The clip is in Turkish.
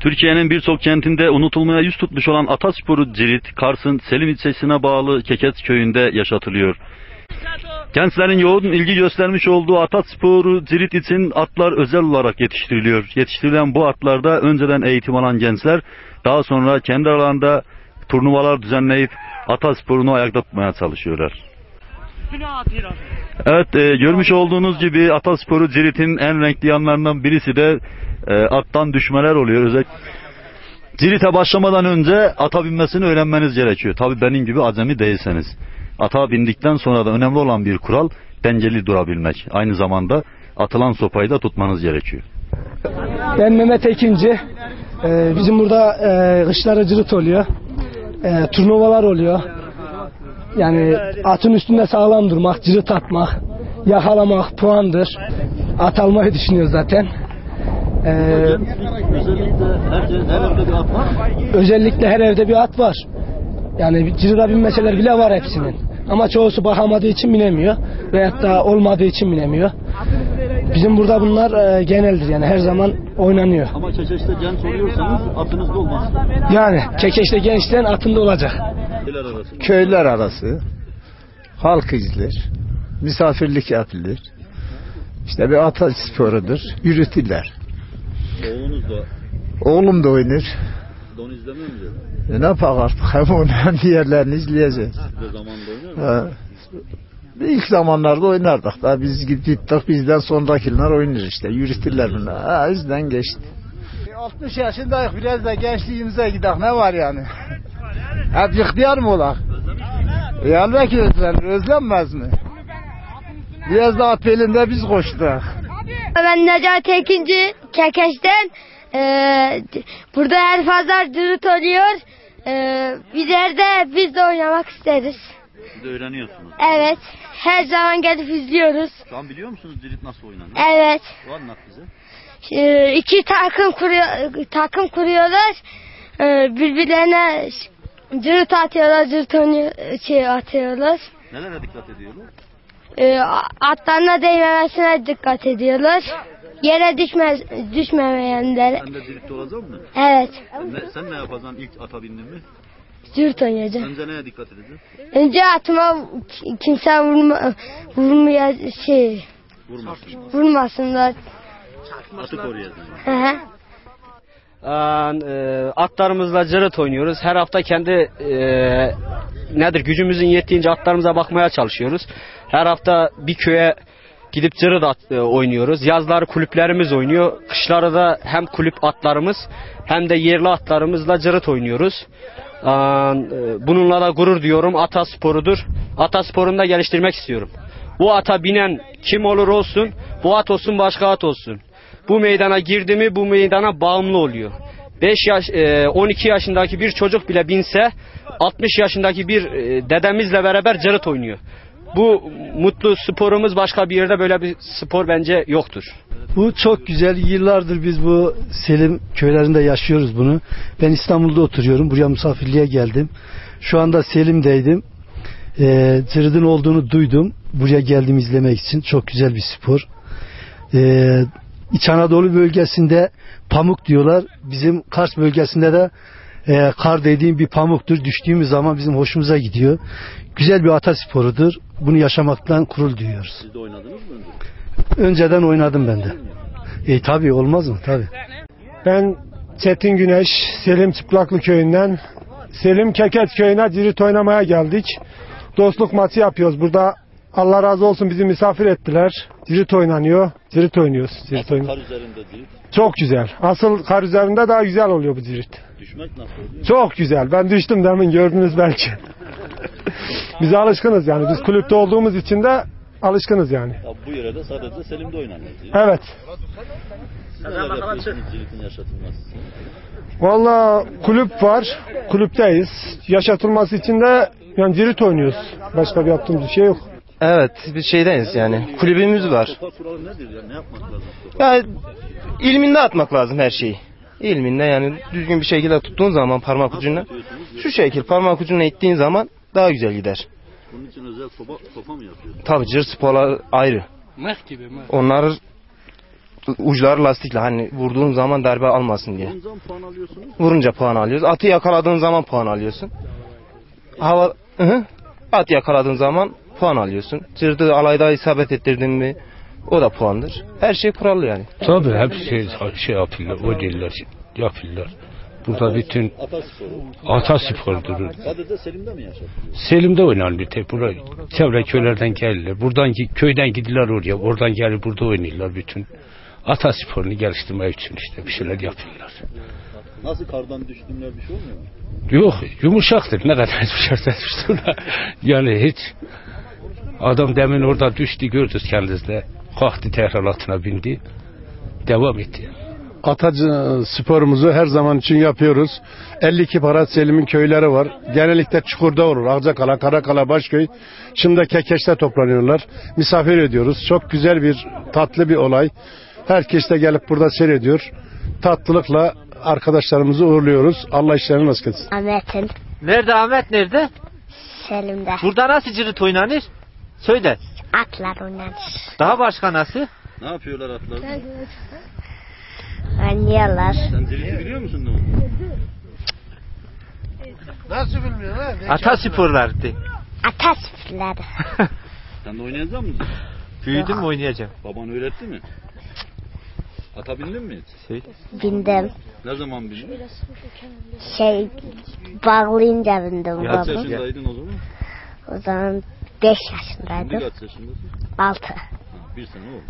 Türkiye'nin birçok kentinde unutulmaya yüz tutmuş olan atasporu Cirit, Kars'ın Selim ilçesine bağlı Keket köyünde yaşatılıyor. Gençlerin yoğun ilgi göstermiş olduğu atasporu Cirit için atlar özel olarak yetiştiriliyor. Yetiştirilen bu atlarda önceden eğitim alan gençler daha sonra kendi aralarında turnuvalar düzenleyip atasporunu ayakta tutmaya çalışıyorlar. Evet e, görmüş olduğunuz gibi atasporu Cirit'in en renkli yanlarından birisi de e, attan düşmeler oluyor. Özellikle Cirit'e başlamadan önce ata binmesini öğrenmeniz gerekiyor. Tabi benim gibi acemi değilseniz. Ata bindikten sonra da önemli olan bir kural dengeli durabilmek. Aynı zamanda atılan sopayı da tutmanız gerekiyor. Ben Mehmet Ekinci. Ee, bizim burada e, kışları cırıt oluyor. E, turnuvalar oluyor. Yani atın üstünde sağlam durmak, cırıt atmak, yakalamak, puandır. At almayı düşünüyoruz zaten. Ee, özellikle her evde bir at var. Yani cırıda binmeseler bile var hepsinin. Ama çoğusu bakamadığı için binemiyor. Veyahut da olmadığı için binemiyor. Bizim burada bunlar e, geneldir yani her zaman oynanıyor. Ama Çeşeş'te genç oluyorsanız atınızda olmaz. Yani kekeşte gençlerin atında olacak. arası. köyler arası halk izler, misafirlik yapılır. İşte bir ata sporudur, yürütürler. Oğlunuz da Oğlum da oynar. don izlemiyor mu? E ne yapak artık hem onu hem diğerlerini izleyeceğiz. Size zamanında oynar mı? İlk zamanlarda oynardık da biz gittik bizden sonrakiler oynar işte yürütürler bunu. Ha yüzden geçti. 60 yaşındayız biraz da gençliğimize gidelim ne var yani? Hep ihtiyar mı olak? E elbette özlenir, özlenmez mi? Biraz da at belinde biz koştuk. Ben Necati Ekinci Kekeş'ten. Ee, burada her pazar dürüt oluyor. Ee, ileride biz de oynamak isteriz. Siz de öğreniyorsunuz. Evet. Her zaman gelip izliyoruz. Şu an biliyor musunuz cirit nasıl oynanır? Evet. O anlat bize. Ee, iki takım kuruyor, takım kuruyorlar. Ee, birbirlerine cırt atıyorlar, cırt oynuyor, şey atıyorlar. Nelere dikkat ediyorlar? Ee, atlarına değmemesine dikkat ediyorlar. Yere düşmez, düşmemeyenlere. Sen de ciritte olacaksın mı? Evet. Ne, sen ne yapacaksın ilk ata bindin mi? Cırt oynayacağım. Önce neye dikkat edeceksin? Önce atıma ki- kimse vurma, vurmaya şey Vurmasın. vurmasınlar. Atı koruyacaksın. Hı hı. E, atlarımızla cırıt oynuyoruz. Her hafta kendi e, nedir gücümüzün yettiğince atlarımıza bakmaya çalışıyoruz. Her hafta bir köye gidip cırıt at, e, oynuyoruz. Yazları kulüplerimiz oynuyor. Kışları da hem kulüp atlarımız hem de yerli atlarımızla cırıt oynuyoruz. E, bununla da gurur diyorum. Ata sporudur. Ata sporunu da geliştirmek istiyorum. Bu ata binen kim olur olsun, bu at olsun başka at olsun. Bu meydana girdi mi bu meydana bağımlı oluyor. 5 yaş, e, 12 yaşındaki bir çocuk bile binse 60 yaşındaki bir e, dedemizle beraber cırıt oynuyor. Bu mutlu sporumuz başka bir yerde böyle bir spor bence yoktur. Bu çok güzel. Yıllardır biz bu Selim köylerinde yaşıyoruz bunu. Ben İstanbul'da oturuyorum. Buraya misafirliğe geldim. Şu anda Selim'deydim. Ee, cırıdın olduğunu duydum. Buraya geldim izlemek için. Çok güzel bir spor. Ee, İç Anadolu bölgesinde pamuk diyorlar. Bizim Kars bölgesinde de e, kar dediğim bir pamuktur. Düştüğümüz zaman bizim hoşumuza gidiyor. Güzel bir atasporudur. Bunu yaşamaktan kurul duyuyoruz. Siz de oynadınız mı önce? Önceden oynadım ben de. E tabi olmaz mı? Tabi. Ben Çetin Güneş, Selim Çıplaklı köyünden. Selim Keket köyüne cirit oynamaya geldik. Dostluk maçı yapıyoruz. Burada Allah razı olsun bizi misafir ettiler. Cirit oynanıyor. Cirit oynuyoruz. Cirit Asıl oynuyor. kar üzerinde cirit. Çok güzel. Asıl kar üzerinde daha güzel oluyor bu cirit. Düşmek nasıl oluyor? Çok güzel. Ben düştüm demin gördünüz belki. Biz alışkınız yani. Biz kulüpte olduğumuz için de alışkınız yani. Ya bu yörede sadece Selim'de oynanıyor. cirit. Evet. Siz neler yapıyorsunuz ciritin yaşatılması için? Valla kulüp var. Kulüpteyiz. Yaşatılması için de yani cirit oynuyoruz. Başka bir yaptığımız bir şey yok. Evet biz şeydeyiz yani kulübümüz var. Sopa kuralı nedir ya? Ne yapmak lazım sopa? Yani ilminde atmak lazım her şeyi. İlminde yani düzgün bir şekilde tuttuğun zaman parmak ucuna şu şekil parmak ucuna ittiğin zaman daha güzel gider. Bunun için özel sopa, sopa mı yapıyorsun? Tabi cır sporlar ayrı. Onlar uçları lastikle hani vurduğun zaman darbe almasın diye. Bundan puan alıyorsunuz. Vurunca puan alıyoruz. Atı yakaladığın zaman puan alıyorsun. Hava Hı hı. at yakaladığın zaman puan alıyorsun. Cırdı alayda isabet ettirdin mi o da puandır. Her şey kurallı yani. Tabii hepsi şey, şey yapıyorlar, o değiller yapıyorlar. Burada bütün ataspordur. Sadece Selim'de mi yaşadın? Selim'de oynayan bir tek. Buraya, çevre köylerden gelirler. Buradan köyden gidiyorlar oraya. Oradan gelip burada oynuyorlar bütün. Atasporunu geliştirmek için işte bir şeyler yapıyorlar. Nasıl kardan düştüğünler bir şey olmuyor mu? Yok yumuşaktır. Ne kadar düşerse düşsün. yani hiç adam demin orada düştü gördünüz kendinizde. Kalktı tekrar atına bindi. Devam etti. Atacı sporumuzu her zaman için yapıyoruz. 52 Parat Selim'in köyleri var. Genellikle Çukur'da olur. Akçakala, Karakala, Başköy. Şimdi de Kekeş'te toplanıyorlar. Misafir ediyoruz. Çok güzel bir, tatlı bir olay. Herkes de gelip burada seyrediyor. Tatlılıkla arkadaşlarımızı uğurluyoruz. Allah işlerini nasip etsin. Ahmet'in Nerede Ahmet nerede? Selim'de Burada nasıl cirit oynanır? Söyle. atlar oynanır. Daha başka nasıl? Ne yapıyorlar atlar? Oynuyorlar. Sen ciriti biliyor musun ne olduğunu? Nasıl bilmiyor lan? Atasporlar de. Ata süfürleri. Sen de oynayacak mısın? Büyüdüm mü oynayacağım. Baban öğretti mi? Ata bindin mi hiç? Bindim. Ne zaman bindin? Şey bağlayınca bindim Kaç baba. yaşındaydın o zaman? O zaman 5 Şimdi yaşındaydım. kaç yaşındasın? 6. Ha, bir sene oldu.